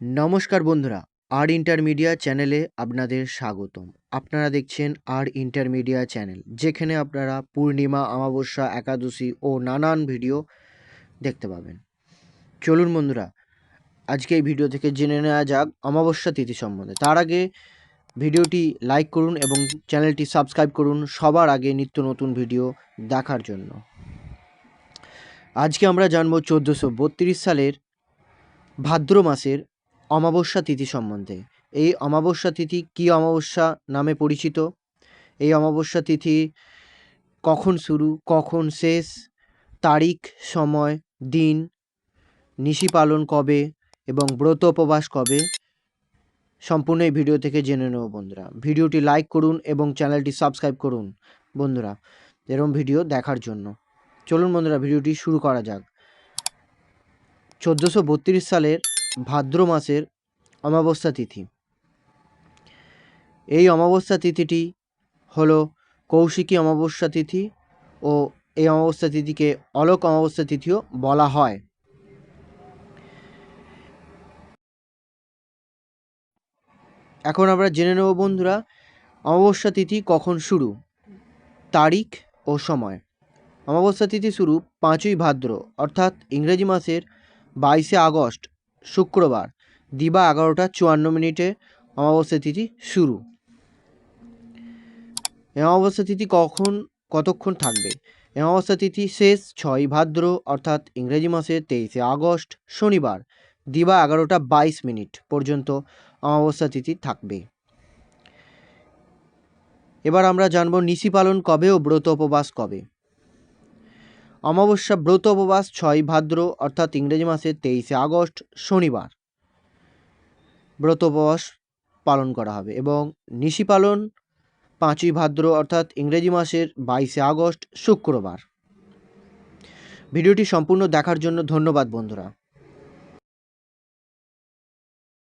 নমস্কার বন্ধুরা, আর ইন্টারমিডিয়া চ্যানেলে আপনাদের স্বাগতম। আপনারা দেখছেন আর ইন্টারমিডিয়া চ্যানেল, যেখানে আপনারা পূর্ণিমা, অমাবস্যা, একাদশী ও নানান ভিডিও দেখতে পাবেন। চলুন বন্ধুরা, আজকে এই ভিডিও থেকে জেনে নেওয়া যাক অমাবস্যা তিথি সম্বন্ধে। তার আগে ভিডিওটি লাইক করুন এবং চ্যানেলটি সাবস্ক্রাইব করুন সবার আগে নিত্য নতুন ভিডিও দেখার জন্য। আজকে আমরা জানব চোদ্দোশো সালের ভাদ্র মাসের অমাবস্যা তিথি সম্বন্ধে। এই অমাবস্যা তিথি কী অমাবস্যা নামে পরিচিত? এই অমাবস্যা তিথি কখন শুরু, কখন শেষ, তারিখ, সময়, দিন, নিশি পালন কবে এবং ব্রত উপবাস কবে? সম্পূর্ণ এই ভিডিও থেকে জেনে নেব বন্ধুরা। ভিডিওটি লাইক করুন এবং চ্যানেলটি সাবস্ক্রাইব করুন বন্ধুরা এরকম ভিডিও দেখার জন্য। চলুন বন্ধুরা, ভিডিওটি শুরু করা যাক। চোদ্দোশো সালের ভাদ্র মাসের অমাবস্যা তিথি। এই অমাবস্যা তিথিটি হলো কৌশিকী অমাবস্যা তিথি ও এই অমাবস্যা তিথিকে অলোক অমাবস্যা তিথিও বলা হয়। এখন আমরা জেনে নেব বন্ধুরা, অমাবস্যা তিথি কখন শুরু? তারিখ ও সময়। অমাবস্যা তিথি শুরু পাঁচই ভাদ্র, অর্থাৎ ইংরেজি মাসের বাইশে আগস্ট শুক্রবার, দিবা এগারোটা চুয়ান্ন মিনিটে অমাবস্যা তিথি শুরু। অমাবস্যা তিথি কখন, কতক্ষণ থাকবে? অমাবস্যা তিথি শেষ ছয় ভাদ্র, অর্থাৎ ইংরেজি মাসের তেইশে আগস্ট, শনিবার, দিবা এগারোটা বাইশ মিনিট পর্যন্ত অমাবস্যা তিথি থাকবে। এবার আমরা জানব নিশি পালন কবে ও ব্রত উপবাস কবে। অমাবস্যা ব্রত উপবাস ছয় ভাদ্র, অর্থাৎ ইংরেজি মাসের তেইশে আগস্ট, শনিবার। ব্রত উপবাস পালন করা হবে এবং নিশি পালন পাঁচই ভাদ্র, অর্থাৎ ইংরেজি মাসের বাইশে আগস্ট, শুক্রবার। ভিডিওটি সম্পূর্ণ দেখার জন্য ধন্যবাদ, বন্ধুরা।